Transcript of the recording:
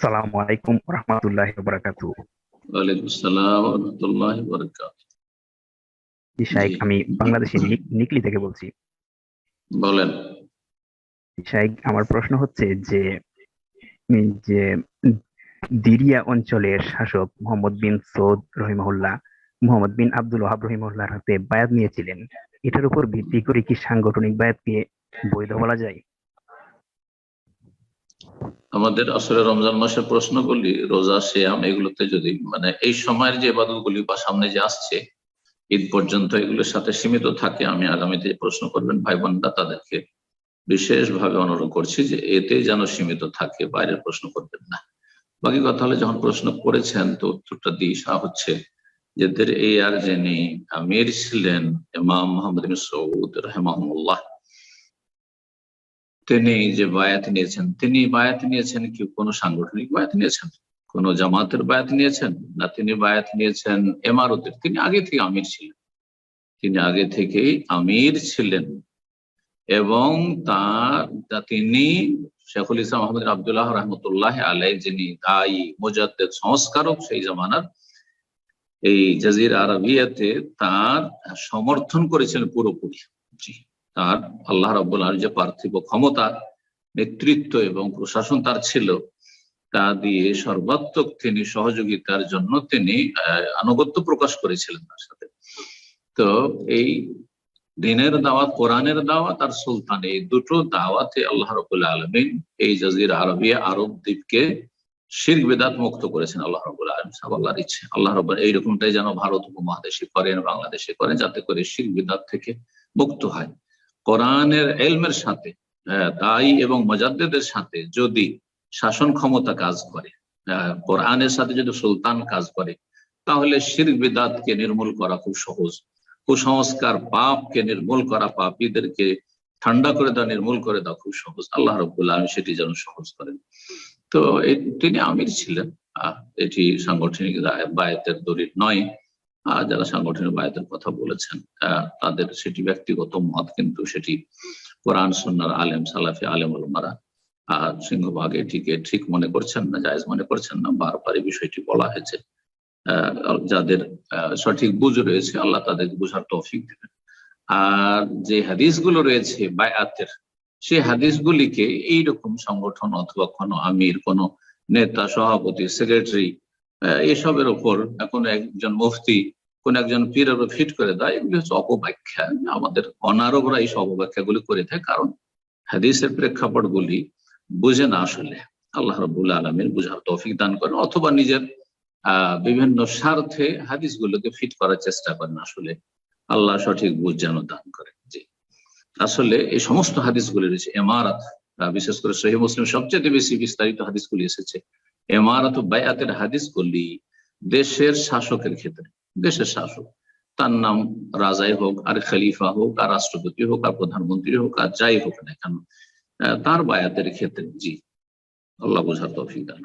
আসসালামু আলাইকুম রহমতুল্লাহ বারাকাতু ওয়ালাইকুম আসসালাম রাহমাতুল্লাহি জি শাইখ আমি বাংলাদেশি নিক- নিকলি থেকে বলছি। বলেন। শাইখ আমার প্রশ্ন হচ্ছে যে যে দিরিয়া অঞ্চলের শাসক মোহাম্মদ বিন সৌদ রহিমহুল্লাহ মোহাম্মদ বিন আব্দুল ওহাব রহিমহুল্লাহর হাতে বায়াত নিয়েছিলেন। এটার উপর ভিত্তি করে কি সাংগঠনিক বায়াতকে বৈধ বলা যায়? আমাদের আসলে রমজান মাসের প্রশ্নগুলি, রোজা, সিয়াম, এগুলোতে যদি মানে এই সময়ের যে ইবাদতগুলি বা সামনে যে আসছে, ঈদ পর্যন্ত এগুলোর সাথে সীমিত থাকে, আমি আগামীতে প্রশ্ন করবেন। ভাই বোনরা তাদেরকে বিশেষভাবে অনুরোধ করছি যে এতে যেন সীমিত থাকে, বাইরের প্রশ্ন করবেন না। বাকি কথা হলে, যখন প্রশ্ন করেছেন, তো উত্তরটা দিশা হচ্ছে যে, দের এই আর যিনি আমির ছিলেন ইমাম মোহাম্মদ সৌদ রহমাহুল্লাহ। তিনি যে বায়াত নিয়েছেন। তিনি বায়াত নিয়েছেন কি কোনো সাংগঠনিক বায়াত নিয়েছেন? কোন জামাতের বায়াত নিয়েছেন? না তিনি বায়াত নিয়েছেন এমারতের? তিনি আগে থেকে আমির ছিলেন। তিনি আগে থেকেই আমির ছিলেন। এবং তার তিনি শেখুল ইসলাম আহমদ আবদুল্লাহ রহমতুল্লাহ আলাই যিনি দায়ী, মুজাদ্দেদ, সংস্কারক সেই জামানার, এই জাজির আরবিয়াতে তার সমর্থন করেছিলেন পুরোপুরি। জি। তার আল্লাহ রাব্বুল আলম যে পার্থিব ক্ষমতা, নেতৃত্ব এবং প্রশাসন তার ছিল, তা দিয়ে সর্বাত্মক তিনি সহযোগিতার জন্য তিনি আনুগত্য প্রকাশ করেছিলেন তার সাথে। তো এই দিনের দাওয়াত, কোরআনের দাওয়াত আর সুলতান, এই দুটো দাওয়াতে আল্লাহ রবুল্লা আলমিন এই জাজির আরবিয়া আরব দ্বীপকে শির্ক, বেদাত মুক্ত করেছেন আল্লাহ রবুল্লা আলম সাহেব আল্লাহর ইচ্ছে। আল্লাহ রব এইরকমটাই যেন ভারত উপমহাদেশে করেন, বাংলাদেশে করেন, যাতে করে শির্ক, বেদাত থেকে মুক্ত হয়। কোরআনের এলমের সাথে দায়ী এবং মজাদ্দেদের সাথে যদি শাসন ক্ষমতা কাজ করে কোরআনের সাথে যদি সুলতান কাজ করে, তাহলে শির্ক বিদাতকে নির্মূল করা খুব সহজ। কুসংস্কার পাপকে নির্মূল করা, পাপীদেরকে ঠান্ডা করে দেওয়া, নির্মূল করে দেওয়া খুব সহজ। আল্লাহ রবুল্লাহ আমি সেটি যেন সহজ করেন। তো তিনি আমির ছিলেন। এটি সাংগঠনিক বায়াতের দলিল নয়। যারা সাংগঠনিক বায়াতের কথা বলেছেন তাদের সেটি ব্যক্তিগত মত, কিন্তু সেটি কোরআন সন্ন্যার আলেম, সালাফি আলেম আলমারা সিংহভাগ এটিকে ঠিক মনে করছেন না, জায়েজ মনে করছেন না, বারবার এই বিষয়টি বলা হয়েছে। যাদের সঠিক বুঝ রয়েছে, আল্লাহ তাদের বুঝার তৌফিক দেবেন। আর যে হাদিসগুলো রয়েছে বায়াতের, সেই হাদিসগুলিকে এইরকম সংগঠন অথবা কোনো আমির, কোনো নেতা, সভাপতি, সেক্রেটারি এসবের ওপর এখন একজন মুফতি কোন একজন পীরের উপর ফিট করে দেয়, এগুলি হচ্ছে অপব্যাখ্যা। আমাদের অনারবরা এই অপব্যাখ্যাগুলি করে থাকে, কারণ হাদিসের প্রেক্ষাপটগুলি বুঝে না আসলে আল্লাহ রবুল্লা আলমীর বুঝার তৌফিক দান করেন, অথবা নিজের বিভিন্ন স্বার্থে হাদিস হাদিসগুলোকে ফিট করার চেষ্টা করেন আসলে আল্লাহ সঠিক বুঝ যেন দান করেন। জি। আসলে এই সমস্ত হাদিসগুলি রয়েছে এমারাত বিশেষ করে সহি মুসলিম সবচেয়ে বেশি বিস্তারিত হাদিসগুলি এসেছে এমারাত বায়াতের হাদিসগুলি দেশের শাসকের ক্ষেত্রে। দেশের শাসক তার নাম রাজাই হোক, আর খলিফা হোক, আর রাষ্ট্রপতি হোক, আর প্রধানমন্ত্রী হোক, আর যাই হোক না কেন তার বায়াতের ক্ষেত্রে জি আল্লাহ বোঝার তফিক দান।